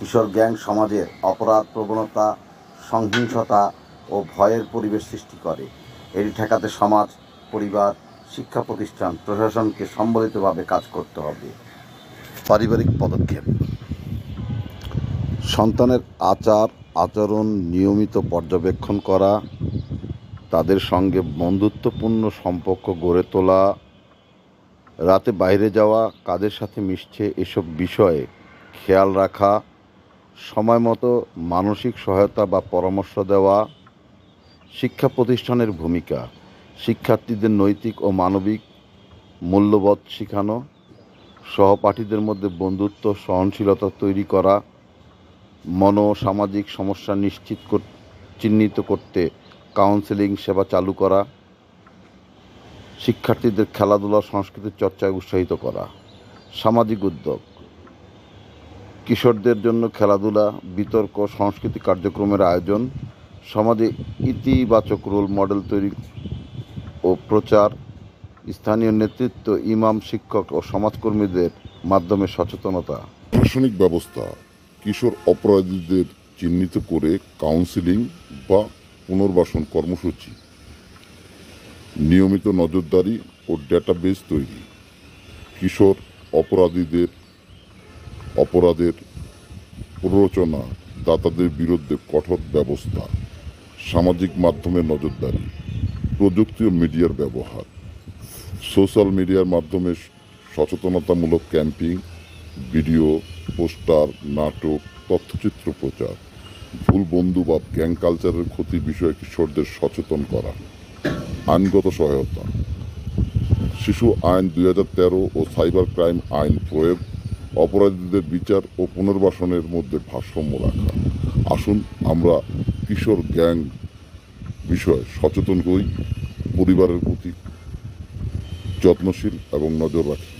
কিশোর gang সমাজের অপরাধ প্রবণতা, সহিংসতা ও ভয়ের পরিবেশ সৃষ্টি করে। এটি ঠেকাতে সমাজ, পরিবার, শিক্ষা প্রতিষ্ঠান, প্রশাসনকে সম্মিলিতভাবে কাজ করতে হবে। পারিবারিক পদক্ষেপ। সন্তানের আচার, আচরণ নিয়মিত পর্যবেক্ষণ করা, তাদের সঙ্গে বন্ধুত্বপূর্ণ সম্পর্ক গড়ে তোলা, রাতে বাইরে যাওয়া, কাদের সাথে মিশছে, এসব বিষয়ে খেয়াল রাখা সময় মতো মানসিক সহায়তা বা পরামর্শ দেওয়া শিক্ষা প্রতিষ্ঠানের ভূমিকা, শিক্ষার্থীদের নৈতিক ও মানবিক মূল্যবোধ শেখানো, সহপাঠীদের মধ্যে বন্ধুত্ব, সহনশীলতা তৈরি করা, মনোসামাজিক সমস্যা নিশ্চিত চিহ্নিত করতে কাউন্সেলিং সেবা চালু করা, শিক্ষার্থীদের খেলাধুলা, সংস্কৃতির চর্চায় উৎসাহিত করা, সামাজিক উদ্যোগ কিশোরদের জন্য খেলাধুলা, বিতর্ক, সাংস্কৃতিক কার্যক্রমের আয়োজন, সমাজে ইতিবাচক রোল মডেল তৈরি ও প্রচার, স্থানীয় নেতৃত্ব, ইমাম, শিক্ষক ও সমাজকর্মীদের মাধ্যমে সচেতনতা। প্রশাসনিক ব্যবস্থা, কিশোর অপরাধীদের চিহ্নিত করে কাউন্সিলিং বা পুনর্বাসন কর্মসূচি, নিয়মিত নজরদারি ও ডেটাবেস তৈরি, কিশোর অপরাধীদের অপরাধের প্ররোচনা দাতাদের বিরুদ্ধে কঠোর ব্যবস্থা, সামাজিক মাধ্যমে নজরদারি, প্রযুক্তি ও মিডিয়ার ব্যবহার, সোশ্যাল মিডিয়ার মাধ্যমে সচেতনতামূলক ক্যাম্পিং, ভিডিও, পোস্টার, নাটক, তথ্যচিত্র প্রচার, ভুল বন্ধু বা গ্যাং কালচারের ক্ষতি বিষয়ে কিশোরদের সচেতন করা, আইনগত সহায়তা, শিশু আইন দুই হাজার তেরো ও সাইবার ক্রাইম আইন প্রয়োগ অপরাধীদের বিচার ও পুনর্বাসনের মধ্যে ভারসাম্য রাখা। আসুন আমরা কিশোর গ্যাং বিষয়ে সচেতন হই, পরিবারের প্রতি যত্নশীল এবং নজর রাখি।